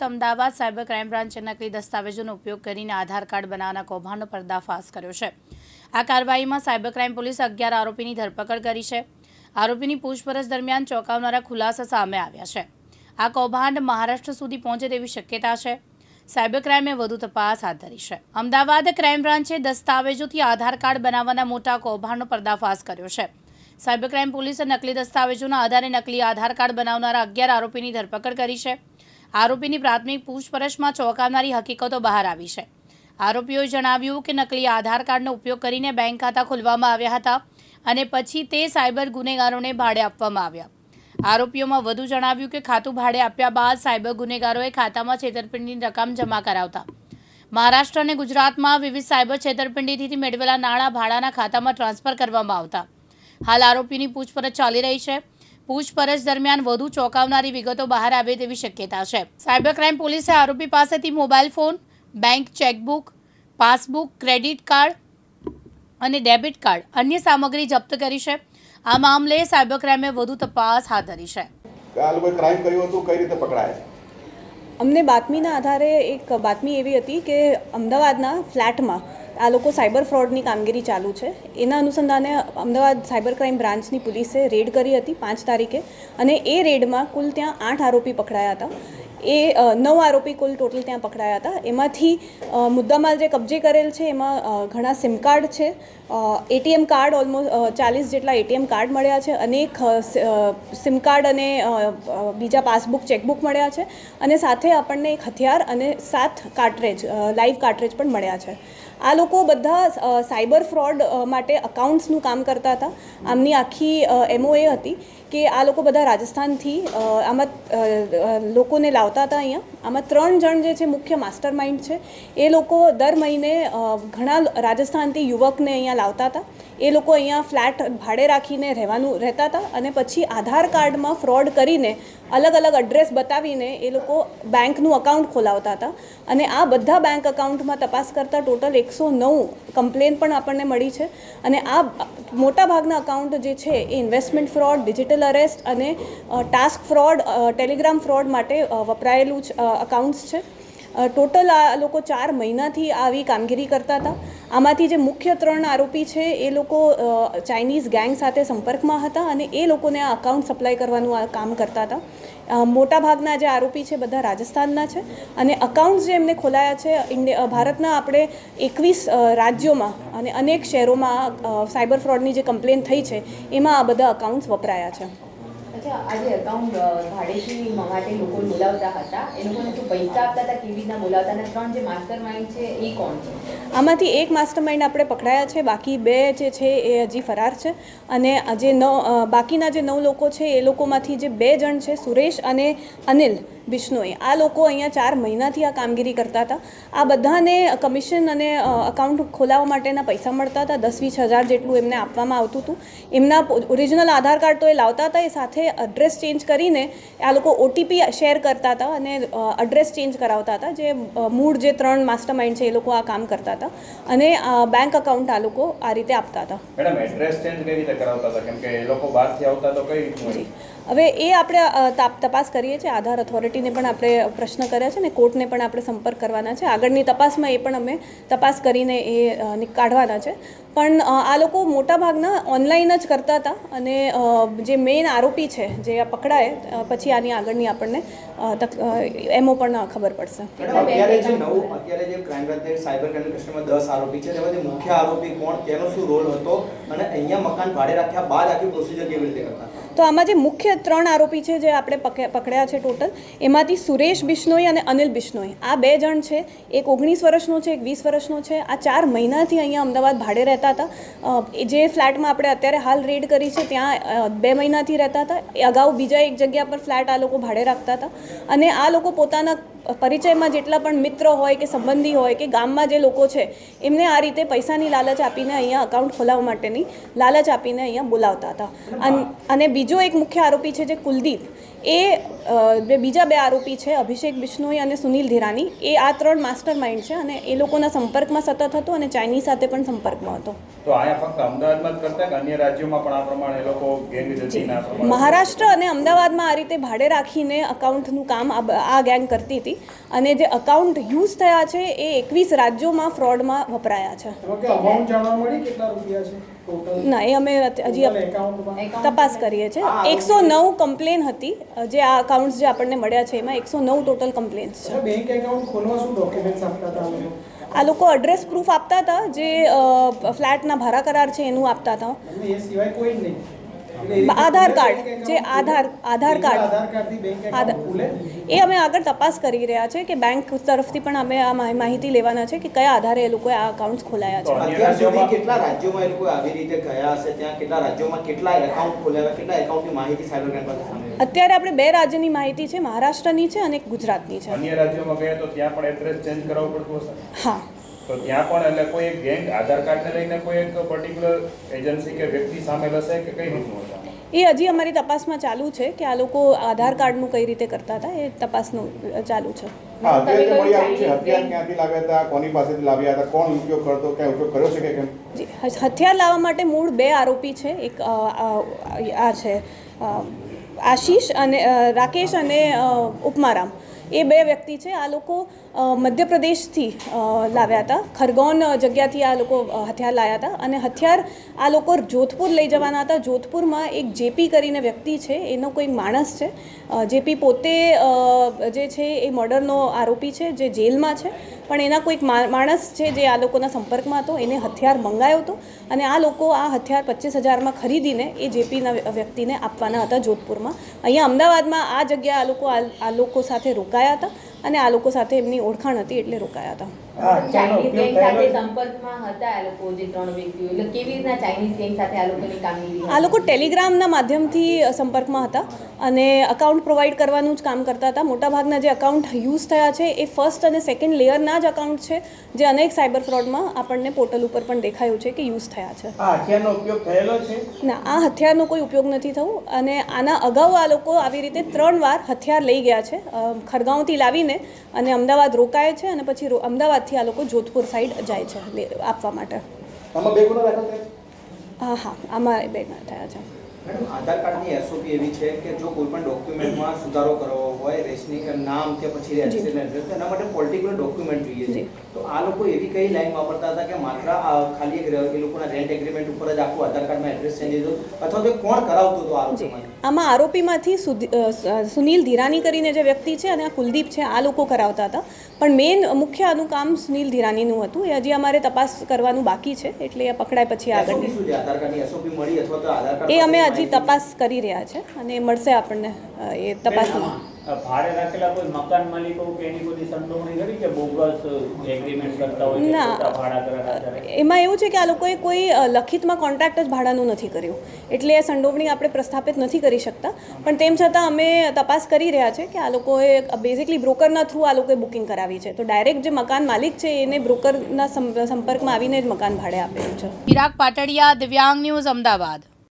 Ahmedabad cyber crime બ્રાન્ચે નકલી દસ્તાવેજોનો ઉપયોગ કરીને આધાર કાર્ડ બનાવવાના કૌભાંડનો પર્દાફાશ કર્યો છે. આ કાર્યવાહીમાં સાયબર ક્રાઇમ પોલીસે અગિયાર આરોપીની ધરપકડ કરી છે. આરોપીની પૂછપરછ દરમિયાન ચોંકાવનારા ખુલાસા સામે આવ્યા છે. આ કૌભાંડ મહારાષ્ટ્ર સુધી પહોંચે તેવી શક્યતા છે. સાયબર ક્રાઇમે વધુ તપાસ હાથ ધરી છે. અમદાવાદ ક્રાઇમ બ્રાન્ચે દસ્તાવેજોથી આધાર કાર્ડ બનાવવાના મોટા કૌભાંડનો પર્દાફાશ કર્યો છે. સાયબર ક્રાઇમ પોલીસે નકલી દસ્તાવેજોના આધારે નકલી આધાર કાર્ડ બનાવનારા અગિયાર આરોપીની ધરપકડ કરી છે. આરોપીની પ્રાથમિક પૂછપરછમાં ચોંકાવનારી હકીકતો બહાર આવી છે. આરોપીઓએ જણાવ્યું કે નકલી આધાર કાર્ડનો ઉપયોગ કરીને બેંક ખાતા ખોલવામાં આવ્યા હતા અને પછી તે સાયબર ગુનેગારોને ભાડે આપવામાં આવ્યા. આરોપીઓમાં વધુ જણાવ્યું કે ખાતું ભાડે આપ્યા બાદ સાયબર ગુનેગારોએ ખાતામાં છેતરપિંડીની રકમ જમા કરાવતા. મહારાષ્ટ્ર અને ગુજરાતમાં વિવિધ સાયબર છેતરપિંડીથી મેળવેલા નાણાં ભાડાના ખાતામાં ટ્રાન્સફર કરવામાં આવતા. હાલ આરોપીની પૂછપરછ ચાલી રહી છે. પૂછપરછ દરમિયાન વધુ ચોંકાવનારી વિગતો બહાર આવે તેવી શક્યતા છે. સાયબર ક્રાઇમ પોલીસે આરોપી પાસેથી mobile phone bank chequebook passbook credit card અને ડેબિટ કાર્ડ અન્ય સામગ્રી જપ્ત કરી છે. આ મામલે સાયબર ક્રાઇમે વધુ તપાસ હાથ ધરી છે. કે આ લોકોએ ક્રાઇમ કર્યું હતું કઈ રીતે પકડાયા અમને બાતમીના આધારે એક બાતમી એવી હતી કે અમદાવાદના ફ્લેટમાં આ લોકો સાયબર ફ્રોડની કામગીરી ચાલુ છે. એના અનુસંધાને અમદાવાદ સાયબર ક્રાઇમ બ્રાન્ચની પોલીસે રેડ કરી હતી પાંચ તારીખે અને એ રેડમાં કુલ ત્યાં આઠ આરોપી પકડાયા હતા. એ નવ આરોપી કુલ ટોટલ ત્યાં પકડાયા હતા. એમાંથી મુદ્દામાલ જે કબજે કરેલ છે એમાં ઘણા સિમ કાર્ડ છે. એટીએમ કાર્ડ ઓલમોસ્ટ ચાલીસ જેટલા એટીએમ કાર્ડ મળ્યા છે અનેક સિમ કાર્ડ અને બીજા પાસબુક, ચેકબુક મળ્યા છે. અને સાથે આપણને એક હથિયાર અને સાત કાર્ટરેજ લાઈવ કાર્ટરેજ પણ મળ્યા છે. આ લોકો બધા સાયબર ફ્રોડ માટે અકાઉન્ટ્સનું કામ કરતા હતા. આમની આખી એમઓ એ હતી કે આ લોકો બધા રાજસ્થાનથી આમાં લોકોને લાવતા હતા અહીંયા. આમાં ત્રણ જણ જે છે, મુખ્ય માસ્ટર માઇન્ડ છે. એ લોકો દર મહિને ઘણા રાજસ્થાનથી યુવકને અહીંયા લાવતા હતા. એ લોકો અહીંયા ફ્લેટ ભાડે રાખીને રહેવાનું રહેતા હતા અને પછી આધાર કાર્ડમાં ફ્રોડ કરીને અલગ અલગ એડ્રેસ બતાવીને એ લોકો બેંકનું અકાઉન્ટ ખોલાવતા હતા. અને આ બધા બેંક અકાઉન્ટમાં તપાસ કરતાં ટોટલ એકસો નવ કમ્પ્લેન પણ આપણને મળી છે. અને આ મોટાભાગના અકાઉન્ટ જે છે એ ઇન્વેસ્ટમેન્ટ ફ્રોડ ડિજિટલ અરેસ્ટ અને ટાસ્ક ફ્રોડ ટેલિગ્રામ ફ્રોડ માટે વપરાયેલું અકાઉન્ટ્સ છે. ટોટલ આ લોકો ચાર મહિનાથી આવી કામગીરી કરતા હતા. આમાંથી જે મુખ્ય ત્રણ આરોપી છે, એ લોકો ચાઇનીઝ ગેંગ સાથે સંપર્કમાં હતા અને એ લોકોને આ અકાઉન્ટ સપ્લાય કરવાનું આ કામ કરતા હતા. મોટાભાગના મોટા ભાગના જે આરોપી છે, બધા રાજસ્થાનના છે અને અકાઉન્ટ્સ જે એમને ખોલાયા છે, ઇન્ડિયા ભારતના આપણે એકવીસ રાજ્યોમાં અને અનેક શહેરોમાં સાયબર ફ્રોડની જે કમ્પ્લેન થઈ છે, એમાં આ બધા અકાઉન્ટ્સ વપરાયા છે. આજે એકાઉન્ટ ભાડેથી માટે લોકો બોલાવતા હતા. એ લોકોને શું પૈસા આપતા હતા, કેવી રીતના બોલાવતા અને ત્રણ જે માસ્ટર માઇન્ડ છે, એ કોણ છે? આમાંથી એક માસ્ટર માઇન્ડ આપણે પકડાયા છે, બાકી બે જે છે, એ હજી ફરાર છે. અને જે નવ બાકીના જે નવ લોકો છે, એ લોકોમાંથી જે બે જણ છે, સુરેશ અને અનિલ. બિશ્નોઈ આ લોકો અહીંયા ચાર મહિનાથી આ કામગીરી કરતા હતા. આ બધાને કમિશન અને અકાઉન્ટ ખોલાવવા માટેના પૈસા મળતા હતા. દસ વીસ હજાર જેટલું એમને આપવામાં આવતું હતું. એમના ઓરિજિનલ આધાર કાર્ડ તો એ લાવતા હતા. એ સાથે એડ્રેસ ચેન્જ કરીને આ લોકો ઓટીપી શેર કરતા હતા અને એડ્રેસ ચેન્જ કરાવતા હતા. જે મૂળ જે ત્રણ માસ્ટર માઇન્ડ છે એ લોકો આ કામ કરતા હતા. અને બેંક અકાઉન્ટ આ લોકો આ રીતે આપતા હતા. મેડમ એડ્રેસ ચેન્જ કઈ રીતે કરાવતા હતા? કેમ કે એ લોકો બહારથી આવતા તો કઈ હવે એ આપણે તાપ- તપાસ કરીએ છીએ. આધાર ઓથોરિટીને પણ આપણે પ્રશ્ન કર્યા છે ને કોર્ટને પણ આપણે સંપર્ક કરવાના છે. આગળની તપાસમાં એ પણ અમે તપાસ કરીને એ કાઢવાના છે. પણ આ લોકો મોટાભાગના ઓનલાઈન જ કરતા હતા અને જે મેઇન આરોપી છે, જે આ પકડાય પછી આની આગળની આપણને એમો પણ ખબર પડશે. મુખ્ય આરોપી કોણ, તેનો શું રોલ હતો? અને અહીંયા મકાન ભાડે રાખ્યા બાદ આખી પ્રોસિજર કેવી રીતે કરતા તો આમાં જે મુખ્ય ત્રણ આરોપી છે જે આપણે પકે- પકડ્યા છે ટોટલ, એમાંથી સુરેશ બિશ્નોઈ અને અનિલ બિશ્નોઈ. આ બે જણ છે, એક ઓગણીસ વર્ષનો છે, એક વીસ વર્ષનો છે. આ ચાર મહિનાથી અહીંયા અમદાવાદ ભાડે રહેતા હતા. જે ફ્લેટમાં આપણે અત્યારે હાલ રેડ કરી છે, ત્યાં બે મહિનાથી રહેતા હતા. અગાઉ બીજા એક જગ્યા પર ફ્લેટ આ લોકો ભાડે રાખતા હતા. અને આ લોકો પોતાના પરિચયમાં જેટલા પણ મિત્રો હોય કે સંબંધી હોય કે ગામમાં જે લોકો છે, એમને આ રીતે પૈસાની લાલચ આપીને અહીંયા અકાઉન્ટ ખોલાવવા માટેની લાલચ આપીને અહીંયા બોલાવતા હતા. અન- બીજો એક મુખ્ય આરોપી છે જે કુલદીપ એ જે બીજા બે આરોપી છે અભિષેક બિશ્નોઈ અને સુનિલ ધીરાની. એ આ ત્રણ માસ્ટર માઇન્ડ છે અને એ લોકોના સંપર્કમાં સતત હતો અને ચાઇનીઝ સાથે પણ સંપર્કમાં હતો. તો આયા ફક્ત અમદાવાદમાં જ કરતા કે અન્ય રાજ્યોમાં પણ આ પ્રમાણે એ લોકો ગેંગ મહારાષ્ટ્ર અને અમદાવાદમાં આ રીતે ભાડે રાખીને અકાઉન્ટનું કામ આ ગેંગ કરતી હતી. અને જે અકાઉન્ટ યુઝ થયા છે એ એકવીસ રાજ્યોમાં ફ્રોડમાં વપરાયા છે. જાણવા મળી કેટલા રૂપિયા છે? ના એ અમે હજી તપાસ કરીએ છીએ. એકસો નવ કમ્પ્લેન હતી. જે આ અકાઉન્ટ્સ જે આપણને મળ્યા છે એમાં એકસો નવ ટોટલ કમ્પ્લેન્ટ્સ છે. બેંક એકાઉન્ટ ખોલવા શું ડોક્યુમેન્ટ્સ આપતા હતા આ લોકો? એડ્રેસ પ્રૂફ આપતા હતા જે ફ્લેટના ભાડા કરાર છે એનું આપતા હતા. એ સિવાય કોઈ જ નહીં. આધાર કાર્ડ જે આધાર આધાર કાર્ડ. એકાઉન્ટ એ અમે આગળ તપાસ કરી રહ્યા છે કે બેંક તરફથી પણ અમે આ માહિતી લેવાના છે કે કયા આધારે એ લોકોએ આ અકાઉન્ટ્સ ખોલાયા છે. અત્યાર સુધી કેટલા રાજ્યોમાં એ લોકો આવી રીતે ગયા હશે? ત્યાં કેટલા રાજ્યોમાં કેટલા એકાઉન્ટ ખોલ્યા? કેટલા એકાઉન્ટની માહિતી સાયબર ક્રાઇમ પાસે સામે અત્યારે આપણે બે રાજ્યની માહિતી છે મહારાષ્ટ્રની છે અને ગુજરાતની છે. અન્ય રાજ્યોમાં ગયા તો ત્યાં પણ એડ્રેસ ચેન્જ કરાવવું પડતું હશે? હા. તો ત્યાં પણ એટલે કોઈ એક ગેંગ આધાર કાર્ડને લઈને કોઈ એક પર્ટિક્યુલર એજન્સી કે વ્યક્તિ સામેલ હશે કે કઈ રીતનું હશે એ હજી અમારી તપાસમાં ચાલુ છે કે આ લોકો આધાર કાર્ડનું કઈ રીતે કરતા હતા એ તપાસનું ચાલુ છે. હા અત્યારે જે મળી આવ્યું છે હથિયાર ક્યાંથી લાવ્યા હતા કોની પાસેથી લાવ્યા હતા કોણ ઉપયોગ કરતો ક્યાં ઉપયોગ કર્યો છે કે કેમ? હથિયાર લાવવા માટે મૂળ બે આરોપી છે એક આ છે આશીષ અને રાકેશ અને ઉપમારામ. એ બે વ્યક્તિ છે આ લોકો મધ્યપ્રદેશથી લાવ્યા હતા. ખરગોન જગ્યાથી આ લોકો હથિયાર લાવ્યા હતા અને હથિયાર આ લોકો જોધપુર લઈ જવાના હતા. જોધપુરમાં એક જેપી કરીને વ્યક્તિ છે, એનો કોઈ માણસ છે. જેપી પોતે જે છે એ મર્ડરનો આરોપી છે, જે જેલમાં છે. પણ એના કોઈક માણસ છે જે આ લોકોના સંપર્કમાં હતો, એને હથિયાર મંગાયો હતો અને આ લોકો આ હથિયાર પચીસ હજારમાં ખરીદીને એ જેપીના વ્યક્તિને આપવાના હતા જોધપુરમાં. અહીંયા અમદાવાદમાં આ જગ્યા આ લોકો આ લોકો સાથે રોકાયા હતા. અને આ લોકો સાથે એમની ઓળખાણ હતી એટલે રોકાયા હતા. ચાઇનીઝ ગેંગ સાથે સંપર્કમાં હતા આ લોકો જે ત્રણ વ્યક્તિઓ. એટલે કેવી રીતના ચાઇનીઝ ગેંગ સાથે આ લોકોની કામગીરી આ લોકો ટેલિગ્રામના માધ્યમથી સંપર્કમાં હતા અને અકાઉન્ટ પ્રોવાઈડ કરવાનું જ કામ કરતા હતા. મોટાભાગના જે અકાઉન્ટ યુઝ થયા છે એ ફર્સ્ટ અને સેકન્ડ લેયરના જ અકાઉન્ટ છે જે અનેક સાયબર ફ્રોડમાં આપણને પોર્ટલ ઉપર પણ દેખાયું છે કે યુઝ થયા છે. આ હથિયારનો ઉપયોગ થયેલો છે? ના આ હથિયારનો કોઈ ઉપયોગ નથી થયો અને આના અગાઉ આ લોકો આવી રીતે ત્રણ વાર હથિયાર લઈ ગયા છે. ખરગાંવથી લાવીને અને અમદાવાદ રોકાય છે અને પછી રો- અમદાવાદથી આ લોકો જોધપુર સાઈડ જાય છે આપવા માટે. આમાં બે ગુના દાખલ થયા હા હા આમાં બે થયા છે. મેડમ આધાર કાર્ડની એસઓપી એવી છે કે જો કોઈ પણ ડોક્યુમેન્ટમાં સુધારો કરવો હોય રેશનિંગ નામ કે પછી એડ્રેસ એના માટે પોલિટિકલ ડોક્યુમેન્ટ જોઈએ છે. તો આ લોકો એવી કઈ લાઈન વાપરતા હતા કે માત્ર ખાલી એક એ લોકોના રેન્ટ એગ્રીમેન્ટ ઉપર જ આખું આધાર કાર્ડમાં એડ્રેસ ચેન્જ હતું અથવા તો કોણ કરાવતું હતું આરોપીમાં આમાં આરોપીમાંથી સુનિલ ધીરાની કરીને જે વ્યક્તિ છે અને આ કુલદીપ છે આ લોકો કરાવતા હતા. પણ મેઇન મુખ્ય આનું કામ સુનિલ ધીરાનીનું હતું. એ હજી અમારે તપાસ કરવાનું બાકી છે એટલે એ પકડાય પછી કાર્ડ એ અમે હજી તપાસ કરી રહ્યા છે અને મળશે આપણને એ તપાસમાં. ભાડે રાખેલા કોઈ મકાન માલિકો કે એની બધી સંડોવણી કરી કે બોગસ એગ્રીમેન્ટ કરતા હોય ના. ભાડા કરાર એમાં એવું છે કે આ લોકોએ કોઈ લખિતમાં કોન્ટ્રાક્ટ જ ભાડાનું નથી કર્યું. એટલે એ સંડોવણી આપણે પ્રસ્થાપિત નથી કરી શકતા. પણ તેમ છતાં અમે તપાસ કરી રહ્યા છે કે આ લોકોએ બેઝિકલી બ્રોકરના થ્રુ આ લોકોએ બુકિંગ કરાવી છે. તો ડાયરેક્ટ જે મકાન માલિક છે એને બ્રોકરના સં- સંપર્કમાં આવીને જ મકાન ભાડે આપેલું છે. વિરાગ પાટડિયા દિવ્યાંગ ન્યૂઝ અમદાવાદ.